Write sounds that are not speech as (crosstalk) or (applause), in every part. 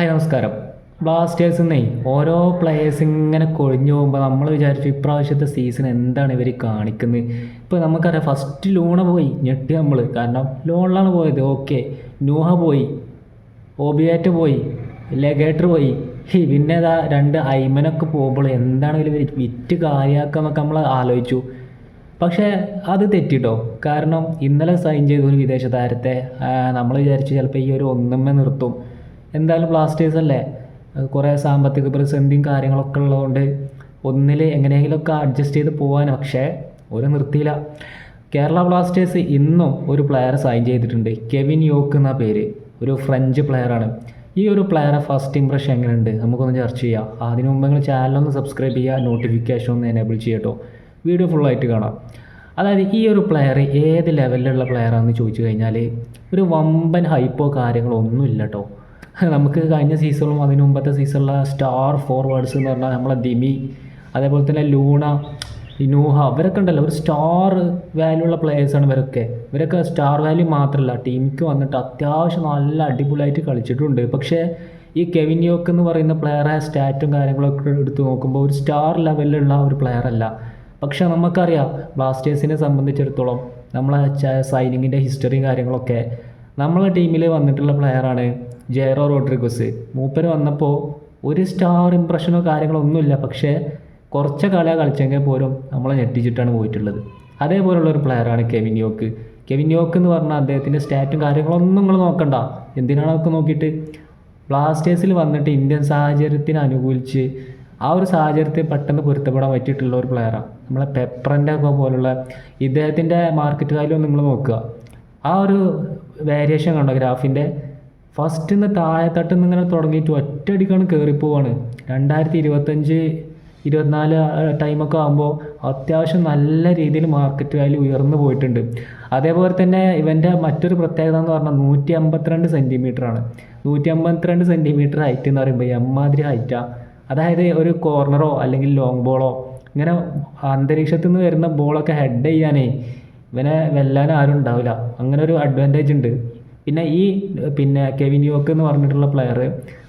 Hi നമസ്കാരം. Blasters എന്നേ ഓരോ പ്ലേയേഴ്സ് ഇങ്ങനെ കൊഴിഞ്ഞു പോകുമ്പോൾ നമ്മൾ വിചാരിച്ചു ഇപ്രാവശ്യത്തെ സീസൺ എന്താണ് ഇവർ കാണിക്കുന്നത്. ഇപ്പോൾ നമുക്കറിയാം ഫസ്റ്റ് ലൂണ പോയി ഞെട്ടി നമ്മൾ കാരണം ലോണിലാണ് പോയത് ഓക്കെ നൂഹ പോയി ഓബിയാറ്റ് പോയി ലെഗേറ്റർ പോയി. പിന്നെ ഇതാ രണ്ട് ഐമനൊക്കെ പോകുമ്പോൾ എന്താണ് ഇവർ വിറ്റ് കാര്യമാക്കുക എന്നൊക്കെ നമ്മൾ ആലോചിച്ചു. പക്ഷേ അത് തെറ്റിട്ടോ? കാരണം ഇന്നലെ സൈൻ ചെയ്ത ഒരു വിദേശ താരത്തെ നമ്മൾ വിചാരിച്ചു ചിലപ്പോൾ ഈ ഒരു ഒന്നുമ്മ നിർത്തും. എന്തായാലും ബ്ലാസ്റ്റേഴ്സ് അല്ലേ? കുറേ സാമ്പത്തിക പ്രതിസന്ധിയും കാര്യങ്ങളൊക്കെ ഉള്ളതുകൊണ്ട് ഒന്നിൽ എങ്ങനെയെങ്കിലുമൊക്കെ അഡ്ജസ്റ്റ് ചെയ്ത് പോകാൻ പക്ഷേ ഒരു നിർത്തിയില്ല. കേരള ബ്ലാസ്റ്റേഴ്സ് ഇന്നും ഒരു പ്ലെയർ സൈൻ ചെയ്തിട്ടുണ്ട്. കെവിൻ യോക്ക് എന്ന പേര്. ഒരു ഫ്രഞ്ച് പ്ലെയറാണ് ഈ ഒരു പ്ലെയറെ ഫസ്റ്റ് ഇംപ്രഷൻ എങ്ങനെയുണ്ട്? നമുക്കൊന്ന് ചർച്ച ചെയ്യാം. അതിനു മുമ്പ് നിങ്ങൾ ചാനലൊന്ന് സബ്സ്ക്രൈബ് ചെയ്യുക നോട്ടിഫിക്കേഷൻ ഒന്ന് എനേബിൾ ചെയ്യട്ടോ വീഡിയോ ഫുള്ളായിട്ട് കാണാം. അതായത് ഈ ഒരു പ്ലെയർ ഏത് ലെവലിലുള്ള പ്ലെയറാണെന്ന് ചോദിച്ചു കഴിഞ്ഞാൽ ഒരു വമ്പൻ ഹൈപ്പോ കാര്യങ്ങളൊന്നും ഇല്ല കേട്ടോ. (laughs) നമുക്ക് കഴിഞ്ഞ സീസണിലും അതിന് മുമ്പത്തെ സീസണിലെ സ്റ്റാർ ഫോർവേഡ്സ് എന്ന് പറഞ്ഞാൽ നമ്മളെ ദിമി അതേപോലെ തന്നെ ലൂണ ഇനൂഹ ഇവരൊക്കെ ഉണ്ടല്ലോ. ഒരു സ്റ്റാർ വാല്യൂ ഉള്ള പ്ലേയേഴ്സാണ് ഇവരൊക്കെ. ഇവരൊക്കെ സ്റ്റാർ വാല്യൂ മാത്രമല്ല ടീമിക്ക് വന്നിട്ട് അത്യാവശ്യം നല്ല അടിപൊളിയായിട്ട് കളിച്ചിട്ടുണ്ട്. പക്ഷേ ഈ കെവിൻ യോക്ക് എന്ന് പറയുന്ന പ്ലെയറെ സ്റ്റാറ്റും കാര്യങ്ങളൊക്കെ എടുത്ത് നോക്കുമ്പോൾ ഒരു സ്റ്റാർ ലെവലിലുള്ള ഒരു പ്ലെയർ അല്ല. പക്ഷെ നമുക്കറിയാം ബ്ലാസ്റ്റേഴ്സിനെ സംബന്ധിച്ചിടത്തോളം നമ്മളെ സൈനിങ്ങിന്റെ ഹിസ്റ്ററിയും കാര്യങ്ങളൊക്കെ നമ്മളെ ടീമിൽ വന്നിട്ടുള്ള പ്ലെയറാണ് ജെയറോ റോഡ്രിഗസ്. മൂപ്പര് വന്നപ്പോൾ ഒരു സ്റ്റാർ ഇമ്പ്രഷനോ കാര്യങ്ങളോ ഒന്നുമില്ല. പക്ഷേ കുറച്ച് കളിയാണ് കളിച്ചെങ്കിൽ പോലും നമ്മളെ ഞെട്ടിച്ചിട്ടാണ് പോയിട്ടുള്ളത്. അതേപോലുള്ള ഒരു പ്ലെയറാണ് കെവിൻ യോക്ക്. കെവിൻ യോക്ക് എന്ന് പറഞ്ഞാൽ അദ്ദേഹത്തിന്റെ സ്റ്റാറ്റും കാര്യങ്ങളൊന്നും നിങ്ങൾ നോക്കണ്ട. എന്തിനാണ് അതൊക്കെ നോക്കിയിട്ട്? ബ്ലാസ്റ്റേഴ്സിൽ വന്നിട്ട് ഇന്ത്യൻ സാഹചര്യത്തിന് അനുകൂലിച്ച് ആ ഒരു സാഹചര്യത്തെ പെട്ടെന്ന് പൊരുത്തപ്പെടാൻ പറ്റിയിട്ടുള്ള ഒരു പ്ലെയറാണ് നമ്മളെ പെപ്പറിന്റെ ഒക്കെ പോലുള്ള ഇദ്ദേഹത്തിന്റെ മാർക്കറ്റ് വാല്യൂ നിങ്ങൾ നോക്കുക. ആ ഒരു വേരിയേഷൻ കണ്ടോ ഗ്രാഫിന്റെ? ഫസ്റ്റ് നിന്ന് താഴെത്തട്ടിൽ നിന്ന് ഇങ്ങനെ തുടങ്ങിയിട്ട് ഒറ്റയടിക്കാണ് കയറിപ്പോവാണ് രണ്ടായിരത്തി ഇരുപത്തഞ്ച് ഇരുപത്തിനാല് ടൈമൊക്കെ ആകുമ്പോൾ അത്യാവശ്യം നല്ല രീതിയിൽ മാർക്കറ്റ് വാല്യൂ ഉയർന്നു പോയിട്ടുണ്ട്. അതേപോലെ തന്നെ ഇവന്റെ മറ്റൊരു പ്രത്യേകത എന്ന് പറഞ്ഞാൽ നൂറ്റി അമ്പത്തിരണ്ട് സെന്റിമീറ്ററാണ് നൂറ്റി അമ്പത്തിരണ്ട് സെന്റിമീറ്റർ ഹൈറ്റ് എന്ന് പറയുമ്പോൾ എമ്മാതിരി ഹൈറ്റാണ് അതായത് ഒരു കോർണറോ അല്ലെങ്കിൽ ലോങ് ബോളോ ഇങ്ങനെ അന്തരീക്ഷത്തിൽ നിന്ന് വരുന്ന ബോളൊക്കെ ഹെഡ് ചെയ്യാനേ ഇവനെ വെല്ലാൻ ആരും ഉണ്ടാവില്ല. അങ്ങനെ ഒരു അഡ്വാന്റേജ് ഉണ്ട്. പിന്നെ ഈ പിന്നെ കെവിൻ യോക്ക് എന്ന് പറഞ്ഞിട്ടുള്ള പ്ലെയർ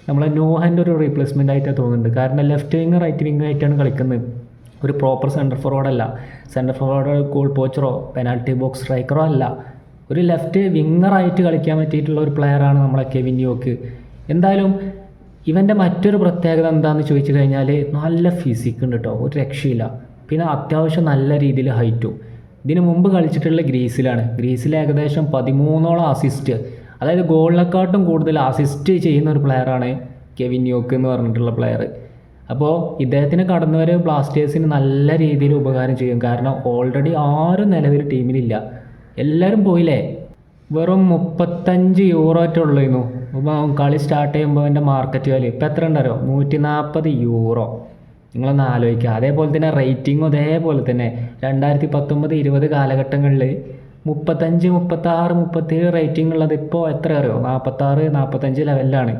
നമ്മളെ നോഹന്റെ ഒരു റീപ്ലേസ്മെന്റ് ആയിട്ടാണ് തോന്നുന്നത് കാരണം ലെഫ്റ്റ് വിങ് റൈറ്റ് വിങ് ആയിട്ടാണ് കളിക്കുന്നത്. ഒരു പ്രോപ്പർ സെന്റർ ഫോർവേഡ് അല്ല. സെന്റർ ഫോർവേഡ് ഗോൾ പോച്ചറോ പെനാൽറ്റി ബോക്സ് സ്ട്രൈക്കറോ അല്ല. ഒരു ലെഫ്റ്റ് വിങ്ങറായിട്ട് കളിക്കാൻ പറ്റിയിട്ടുള്ള ഒരു പ്ലെയറാണ് നമ്മളെ കെവിൻ യോക്ക് എന്തായാലും ഇവന്റെ മറ്റൊരു പ്രത്യേകത എന്താണെന്ന് ചോദിച്ചു കഴിഞ്ഞാൽ നല്ല ഫിസിക്ക് ഉണ്ട് കേട്ടോ ഒരു രക്ഷയില്ല. പിന്നെ അത്യാവശ്യം നല്ല രീതിയിൽ ഹൈറ്റും ഇതിന് മുമ്പ് കളിച്ചിട്ടുള്ള ഗ്രീസിലാണ്. ഗ്രീസിൽ ഏകദേശം പതിമൂന്നോളം അസിസ്റ്റ് അതായത് ഗോളിനെക്കാട്ടും കൂടുതൽ അസിസ്റ്റ് ചെയ്യുന്ന ഒരു പ്ലെയറാണ് കെവിൻ യോക്ക് എന്ന് പറഞ്ഞിട്ടുള്ള പ്ലെയർ അപ്പോൾ ഇദ്ദേഹത്തിന് കടന്നുവരെ ബ്ലാസ്റ്റേഴ്സിന് നല്ല രീതിയിൽ ഉപകാരം ചെയ്യും. കാരണം ഓൾറെഡി ആരും നിലവിൽ ടീമിലില്ല. എല്ലാവരും പോയില്ലേ? വെറും മുപ്പത്തഞ്ച് യൂറോ ഇന്നു. അപ്പോൾ കളി സ്റ്റാർട്ട് ചെയ്യുമ്പോൾ എന്റെ മാർക്കറ്റ് വാല്യൂ ഇപ്പം എത്ര ഉണ്ടല്ലോ നൂറ്റി നാൽപ്പത് യൂറോ. നിങ്ങളൊന്ന് ആലോചിക്കുക അതേപോലെ തന്നെ റേറ്റിംഗും അതേപോലെ തന്നെ. രണ്ടായിരത്തി പത്തൊമ്പത് ഇരുപത് കാലഘട്ടങ്ങളിൽ മുപ്പത്തഞ്ച് മുപ്പത്താറ് മുപ്പത്തേഴ് റേറ്റിംഗ് ഉള്ളത് ഇപ്പോൾ എത്ര അറിയോ? നാൽപ്പത്താറ് നാൽപ്പത്തഞ്ച് ലെവലിലാണ്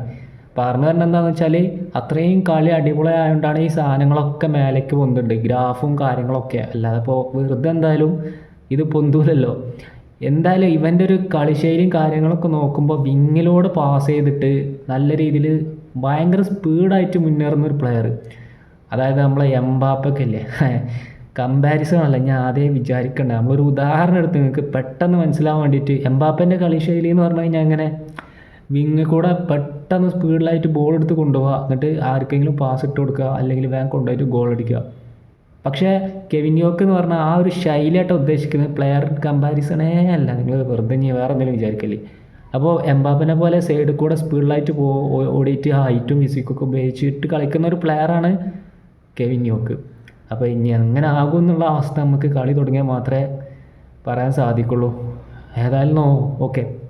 പറഞ്ഞു തന്നെ എന്താണെന്ന് വെച്ചാൽ അത്രയും കളി അടിപൊളി ആയതുകൊണ്ടാണ് ഈ സാധനങ്ങളൊക്കെ മേലേക്ക് പൊന്തുണ്ട് ഗ്രാഫും കാര്യങ്ങളൊക്കെ. അല്ലാതെ ഇപ്പോൾ വെറുതെ എന്തായാലും ഇത് പൊന്തൂലല്ലോ. എന്തായാലും ഇവന്റെ ഒരു കളിശൈലിയും കാര്യങ്ങളൊക്കെ നോക്കുമ്പോൾ വിങ്ങിലൂടെ പാസ് ചെയ്തിട്ട് നല്ല രീതിയിൽ ഭയങ്കര സ്പീഡായിട്ട് മുന്നേറുന്ന ഒരു പ്ലെയർ അതായത് നമ്മളെ എംബാപ്പൊക്കെ ഇല്ലേ കമ്പാരിസൺ (laughs) അല്ല ഞാൻ ആദ്യം വിചാരിക്കണ്ട. നമ്മളൊരു ഉദാഹരണം എടുത്ത് നിങ്ങൾക്ക് പെട്ടെന്ന് മനസ്സിലാവാൻ വേണ്ടിയിട്ട് എംബാപ്പന്റെ കളിശൈലി എന്ന് പറഞ്ഞു കഴിഞ്ഞാൽ അങ്ങനെ വിങ് കൂടെ പെട്ടെന്ന് സ്പീഡിലായിട്ട് ബോൾ എടുത്ത് കൊണ്ടുപോകുക എന്നിട്ട് ആർക്കെങ്കിലും പാസ് ഇട്ട് കൊടുക്കുക അല്ലെങ്കിൽ വേഗം കൊണ്ടുപോയിട്ട് ഗോൾ അടിക്കുക. പക്ഷേ കെവിൻ യോക്ക് എന്ന് പറഞ്ഞാൽ ആ ഒരു ശൈലിയായിട്ട് ഉദ്ദേശിക്കുന്നത്. പ്ലെയർ കമ്പാരിസണേ അല്ല. നിങ്ങൾ വെറുതെ ഇനി വേറെ എന്തെങ്കിലും വിചാരിക്കല്ലേ? അപ്പോൾ എംബാപ്പിനെ പോലെ സൈഡിൽ കൂടെ സ്പീഡിലായിട്ട് പോ ഓടിയിട്ട് ഹൈറ്റും ഫിസിക്കൊക്കെ ഉപയോഗിച്ചിട്ട് കളിക്കുന്ന ഒരു പ്ലെയറാണ് കെവിൻ യോക്ക് അപ്പോൾ ഇനി അങ്ങനെ ആകും എന്നുള്ള അവസ്ഥ നമുക്ക് കളി തുടങ്ങിയാൽ മാത്രമേ പറയാൻ സാധിക്കുള്ളൂ. ഏതായാലും ഓക്കെ.